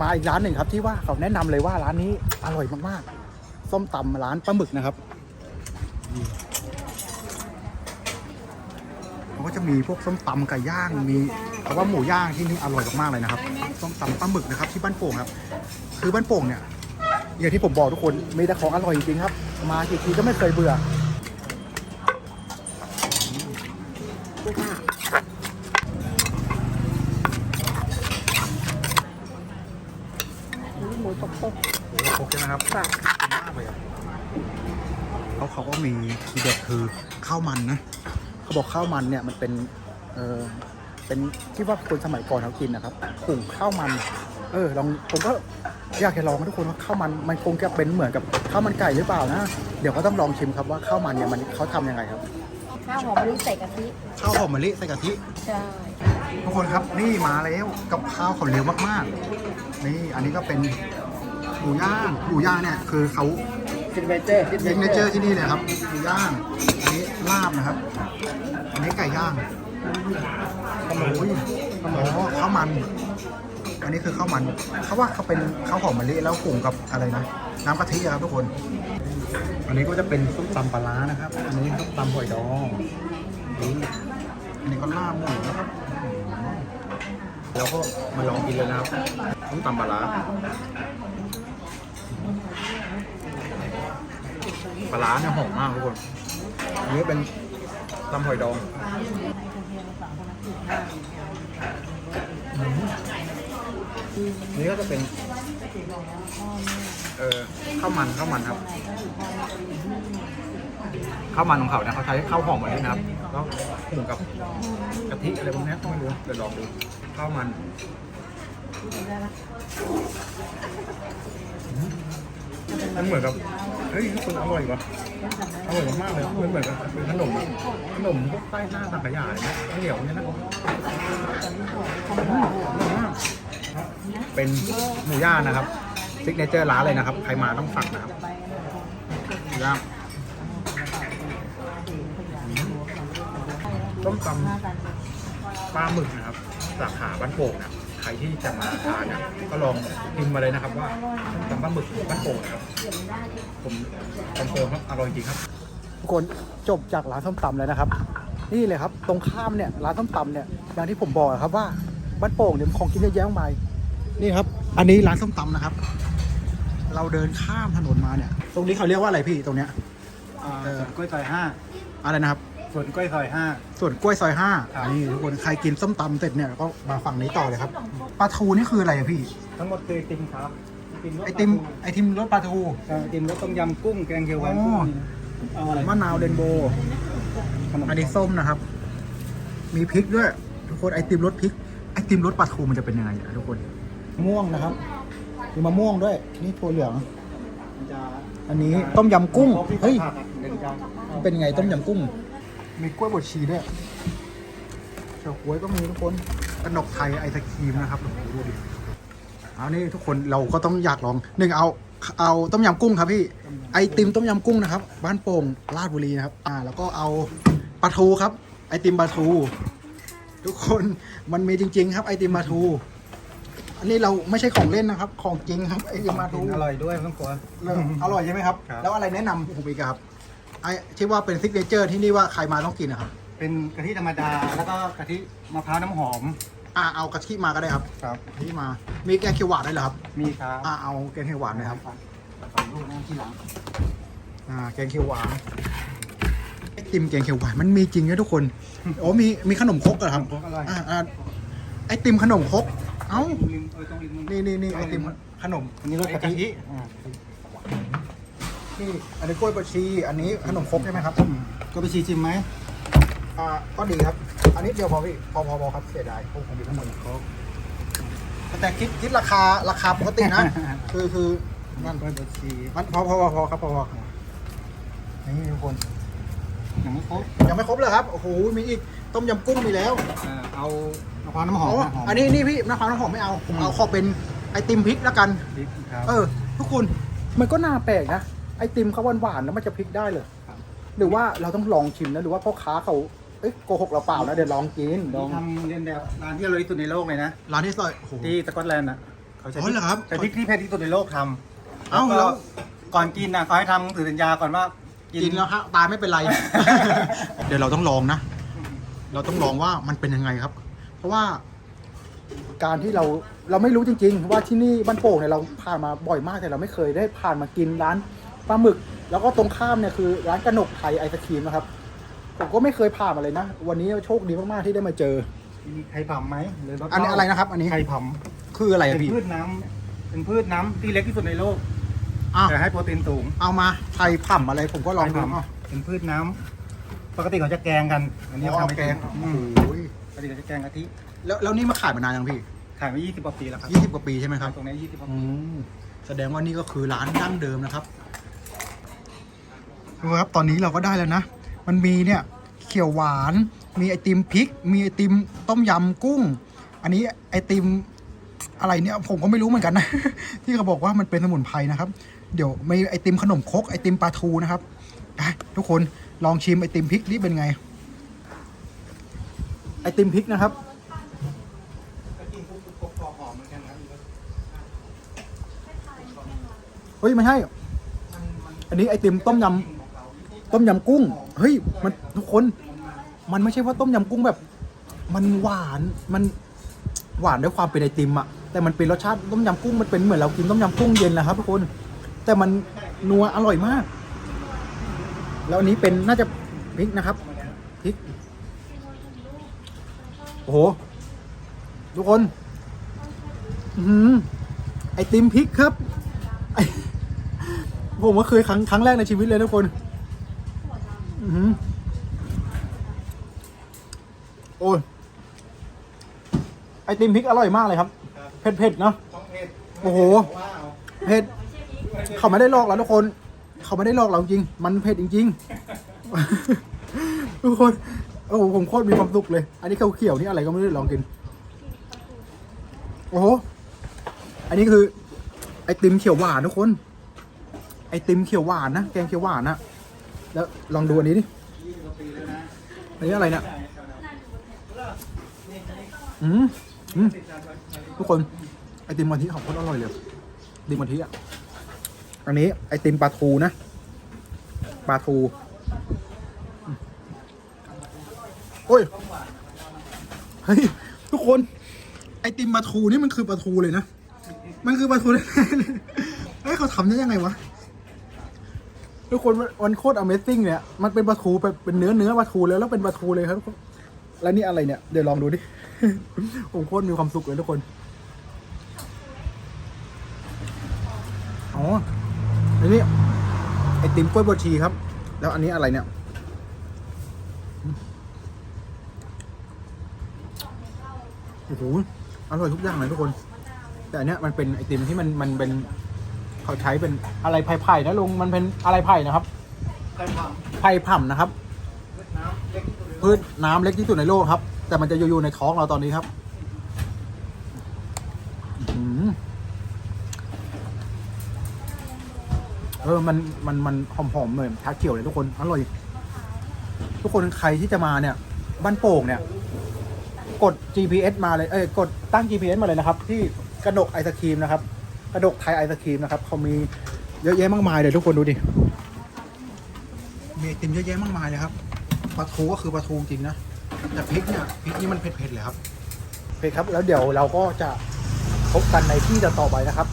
มาอีกร้านหนึ่งครับที่ว่าเขาแนะนำเลยว่าร้านนี้อร่อยมากๆ ส้มตำร้านปลาหมึกนะครับเขาก็จะมีพวกส้มตำไก่ย่างมีแต่ว่าหมูย่างที่นี่อร่อยมากๆเลยนะครับส้มตำปลาหมึกนะครับที่บ้านโป่งครับ คือบ้านโป่งเนี่ยอย่างที่ผมบอกทุกคนมีแต่ของอร่อยจริงครับ มากี่ทีก็ไม่เคยเบื่อ หมูตกตก โอเคนะครับ ค่ะ มากเลยอะ เขาเขาก็มีทีเด็ดคือข้าวมันนะเขาบอกข้าวมันเนี่ยมันเป็นเออเป็นที่ว่าคนสมัยก่อนเขากินนะครับกลุ่มข้าวมัน เออลองผมก็อยากจะลองนะทุกคนว่าข้าวมันมันคงจะเป็นเหมือนกับข้าวมันไก่หรือเปล่านะเดี๋ยวก็ต้องลองชิมครับว่าข้าวมันเนี่ยมันเขาทำยังไงครับข้าวหอมมะลิใส่กะทิข้าวหอมมะลิใส่กะทิใช่ทุกคนครับนี่มาแล้วกับข้าวเขาเร็วมากๆนี่อันนี้ก็เป็นหมูย่างหมูย่างเนี่ยคือเขา ซิกเนเจอร์เนเจอร์ที่นี่เลยครับย่างอันนี้ลาบนะครับ อันนี้ไก่ย่างโอ้ยอ๋อข้าวมัน อันนี้คือข้าวมันเขาว่าเขาเป็นข้าวหอมมะลิแล้วกลุ่มกับอะไรนะน้ำกะทิครับทุกคน อันนี้ก็จะเป็นส้มตำปลาร้านะครับ อันนี้ส้มตำหอยดองนี่อันนี้ก็ลาบหมูนะครับ แล้วก็มาลองกินเลยนะครับส้มตำปลาร้า ปลาร้าเนี่ยหอมมากทุกคนอันนี้เป็นตำหอยดองอืมอันนี้ก็จะเป็นเออข้าวมันข้าวมันครับข้าวมันของเขาเนี่ยเขาใช้ข้าวหอมมาด้วยนะครับแล้วผงกับกะทิอะไรพวกนี้ยไม่รู้เดี๋ยวลองดูข้าวมันอ มันเหมือนกับเฮ้ยคุณอร่อยวะอร่อยมากๆเลยมันเหมือนกับเป็นขนมอะขนมพวกใต้หน้าสังขยาเลยนะเหนียวเนี่ยนะอืมอร่อยมากเป็นหมูย่างนะครับซิกเนเจอร์ร้านเลยนะครับ ใครมาต้องสั่งนะครับย่างต้มตำปลาหมึกนะครับ สาขาบ้านโป่งนะคร ที่จะมาทานนะก็ลองพิมพ์มาเลยนะครับ ว่าต้มตำปลาหมึกบ้านโป่งนะครับ ผมคอนเฟิร์มครับอร่อยจริงครับ ทุกคนจบจากร้านส้มตำแล้วนะครับ นี่เลยครับ ตรงข้ามเนี่ยร้านส้มตำเนี่ยอย่างที่ผมบอกครับว่าบ้านโป่งเนี่ยของกินเยอะแยะมากมายนี่ครับ อันนี้ร้านส้มตำนะครับ เราเดินข้ามถนนมาเนี่ย ตรงนี้เขาเรียกว่าอะไรพี่ตรงเนี้ยอ่าเออส่วนกล้วยซอยห้าอะไรนะครับ ส่วนกล้วยซอยห้า ส่วนกล้วยซอยห้าครับ นี่ทุกคนใครกินส้มตำเสร็จเนี่ยก็มาฝั่งนี้ต่อเลยครับปลาทูนี่คืออะไรอะพี่ ทั้งหมดคือไอติมครับรสไอติมไอติมรสปลาทูเอ่อไอติมรสต้มยำกุ้งแกงเขียวหวานอ๋อกุ้งเอาอะไรมะนาวเรนโบว์ ขนมอันนี้ส้มนะครับ มีพริกด้วย ทุกคนไอติมรสพริก ไอติมรสปลาทูมันจะเป็นยังไงอะทุกคน ม่วงนะครับ มีมะม่วงด้วย นี่ถั่วเหลือง มันจะอันนี้ต้มยำกุ้ง เฮ้ยผักอะเดี๋ยวจะมันเป็นยังไงต้มยำกุ้ง มีกล้วยบดชีด้วยเฉาก๊วยก็มีทุกคนกระหนกไทยไอศครีมนะครับโอ้โหดูดิเอานี่ทุกคนเราก็ต้องอยากลองหนึ่งเอาเอาต้มยำกุ้งครับพี่ไอติมต้มยำกุ้งนะครับ บ้านโป่งราชบุรีนะครับ อ่า แล้วก็เอาปลาทูครับ ไอติมปลาทู ทุกคนมันมีจริง ๆ ครับไอติมปลาทู อันนี้เราไม่ใช่ของเล่นนะครับ ของจริงครับไอติมปลาทูอร่อยด้วยต้องกลัวเลิศอร่อยใช่ไหมครับ ครับ แล้วอะไรแนะนำผมอีกครับ ไอ้ที่ว่าเป็นซิกเนเจอร์ที่นี่ว่าใครมาต้องกินนะครับ เป็นกะทิธรรมดา แล้วก็กะทิมะพร้าวน้ำหอม อ่าเอากะทิมาก็ได้ครับครับ กะทิมา มีแกงเขียวหวานด้วยเหรอครับ มีครับอ่าเอาแกงเขียวหวานนะครับ สองลูกนั่งที่หลังอ่าแกงเขียวหวานไอติมแกงเขียวหวานมันมีจริงนะทุกคน โอ้มีมีขนมครกเหรอครับขนมครกอร่อยอ่าอ่าไอติมขนมครก เอ้า ริมเออตรงริมนี่นี่นี่ไอติมขนม อันนี้รสกะทิอ่า นี่อันนี้กล้วยบดชี อันนี้ขนมครกใช่ไหมครับก็ไปชีชิมไหมอ่าก็ดีครับ อันนี้เดียวพอพี่พอพอพอครับเสียดายพวกผมมีทั้งหมดครบแต่คิดคิดราคาราคาปกตินะ คือคือนั่นกล้วยบดชีมันพอพอพอพอครับพอพอนี่ทุกคนยังไม่ครบยังไม่ครบเลยครับโอ้โหมีอีกต้มยำกุ้งมีแล้วอ่าเอามะพร้าวน้ำหออ๋มอนะหอมอันนี้นี่พี่น้ำพร้าวน้ำหอมไม่เอาผมเอาขอเป็นไอติมพริกแล้วกันพริกครับเออ ทุกคนมันก็น่าแปลกนะ ไอติมเขาหวานๆแล้วมันจะพริกได้เลยครับ หรือว่าเราต้องลองชิมนะหรือว่าพ่อค้าเขาเอ้ยโกหกเราเปล่านะเดี๋ยวลองกินลนี่องทำเรียนแบบร้านที่อร่อยที่สุดในโลกเลยนะร้านที่ซอยโอ้โห ที่สกอตแลนด์อะเขาใช้อ๋อเหรอครับแต่พริกที่แพงที่สุดในโลกทำเอ้าก็แล้วก่อนกินนะเขาให้ทำถือสัญญาก่อนว่ากินแล้วฮะตายไม่เป็นไร เดี๋ยวเราต้องลองนะ เราต้องลองว่ามันเป็นยังไงครับ เพราะว่า การที่เราเราไม่รู้จริง ๆ ว่าที่นี่บ้านโป่งเนี่ยเราผ่านมาบ่อยมากแต่เราไม่เคยได้ผ่านมากินร้าน ปลาหมึก แล้วก็ตรงข้ามเนี่ยคือร้านกระหนกไทยไอศครีมนะครับ ผมก็ไม่เคยผ่านมาเลยนะ วันนี้โชคดีมากๆที่ได้มาเจอ มีไข่ผำไหมหรืออันนี้อะไรนะครับ อันนี้ไข่ผคืออะไรำอะเป็นพี่พืชน้ำเป็นพืชน้ำที่เล็กที่สุดในโลกอ้าวแต่ให้โปรตีนสูงเอามาไทยผ่ำอะไรผมก็ลองดูไข่เอาผำเป็นพืชน้ำปกติเขาจะแกงกัน อันนี้เอาทำแกงอืโอ้มโหปกติเขาจะแกงกะทิแล้วแล้วนี่มาขายมานานยังพี่ขายมา 20 กว่าปีแล้วครับยี่สิบกว่าปีใช่ไหมครับ ตรงนี้ 20 กว่าอืปีมแสดงว่านี่ก็คือร้านดั้งเดิมนะครับ ดูครับตอนนี้เราก็ได้แล้วนะ มันมีเนี่ยเขียวหวาน มีไอติมพริก มีไอติมต้มยำกุ้ง อันนี้ไอติมอะไรเนี่ยผมก็ไม่รู้เหมือนกันนะ ที่เขาบอกว่ามันเป็นสมุนไพรนะครับ เดี๋ยวมีไอติมขนมครกไอติมปลาทูนะครับทุกคนลองชิมไอติมพริกนี่เป็นไง ไอติมพริกนะครับเฮ้ยไม่ใช่ อันนี้ไอติมต้มยำ ต้มยำกุ้ง เฮ้ย มันทุกคน มันไม่ใช่ว่าต้มยำกุ้งแบบ มันหวาน มันหวานด้วยความเป็นไอติมอะแต่มันเป็นรสชาติต้มยำกุ้ง มันเป็นเหมือนเรากินต้มยำกุ้งเย็นนะครับทุกคน แต่มันนัวอร่อยมาก แล้วอันนี้เป็นน่าจะพริกนะครับ พริก โอ้โห ทุกคน อือหือไอติมพริกครับ ผมว่าเคยครั้งครั้งแรกในชีวิตเลยทุกคน โอ้ย ไอติมพริกอร่อยมากเลยครับ เผ็ดเผ็ดๆเนาะต้องเผ็ดโอ้โห เผ็ด เขาไม่ได้หลอกเราทุกคน เขาไม่ได้หลอกเราจริง มันเผ็ดจริงๆ ทุกคน โอ้โห ผมโคตรมีความสุขเลย อันนี้ข้าวเขียวนี่อะไรก็ไม่รู้ลองกิน โอ้โห อันนี้คือ ไอติมเขียวหวานทุกคน ไอติมเขียวหวานนะ แกงเขียวหวานนะ แล้วลองดูอันนี้ดิอันนี้อะไรเนี่ยอืมอืมทุกคนไอติมกะทิของโคตรอร่อยเลยไอติมกะทิอะอันนี้ไอติมปลาทูนะปลาทูโอ้ยเฮ้ยทุกคนไอติมปลาทูนี่มันคือปลาทูเลยนะมันคือปลาทูแท้ๆเลยเฮ้ยเขาทำได้ยังไงวะ ทุกคนมันโคตร Amazing เนี่ย มันเป็นปลาทูแบบเป็นเนื้อเนื้อปลาทูแล้วแล้วเป็นปลาทูเลยครับทุกคนแล้วนี่อะไรเนี่ย เดี๋ยวลองดูดิ ผมโคตรมีความสุขเลยทุกคน อ๋อ อันนี้ไอติมกล้วยบวชชีครับ แล้วอันนี้อะไรเนี่ย โอ้โห อร่อยทุกอย่างเลยทุกคน แต่อันเนี้ยมันเป็นไอติมที่มันมันเป็น เขาใช้เป็นอะไรไผ่ๆนะลุงมันเป็นอะไรไผ่นะครับไข่ผไผ่ผ่ำนะครับำพืชน้ำเล็กที่สุดในโลกพืชน้ำเล็กที่สุดในโลกครับ แต่มันจะอยู่ๆในท้องเราตอนนี้ครับอื้อหือเออมันมันมันหอมๆหน่อยชาเขียวเลยทุกคนอร่อย ทุกคนใครที่จะมาเนี่ย บ้านโป่งเนี่ย กด GPS มาเลย เอ้ย กดตั้ง GPS มาเลยนะครับ ที่กระดกไอศครีมนะครับ กระดกไทยไอศครีมนะครับเขามีเยอะแยะมากมายเลยทุกคนดูดิ มีไอติมเยอะแยะมากมายเลยครับปลาทูก็คือปลาทูจริงนะแต่พริกเนี่ยพริกนี่มันเผ็ดๆเลยครับเผ็ดครับ แล้วเดี๋ยวเราก็จะพบกันในที่ต่อไปนะครับ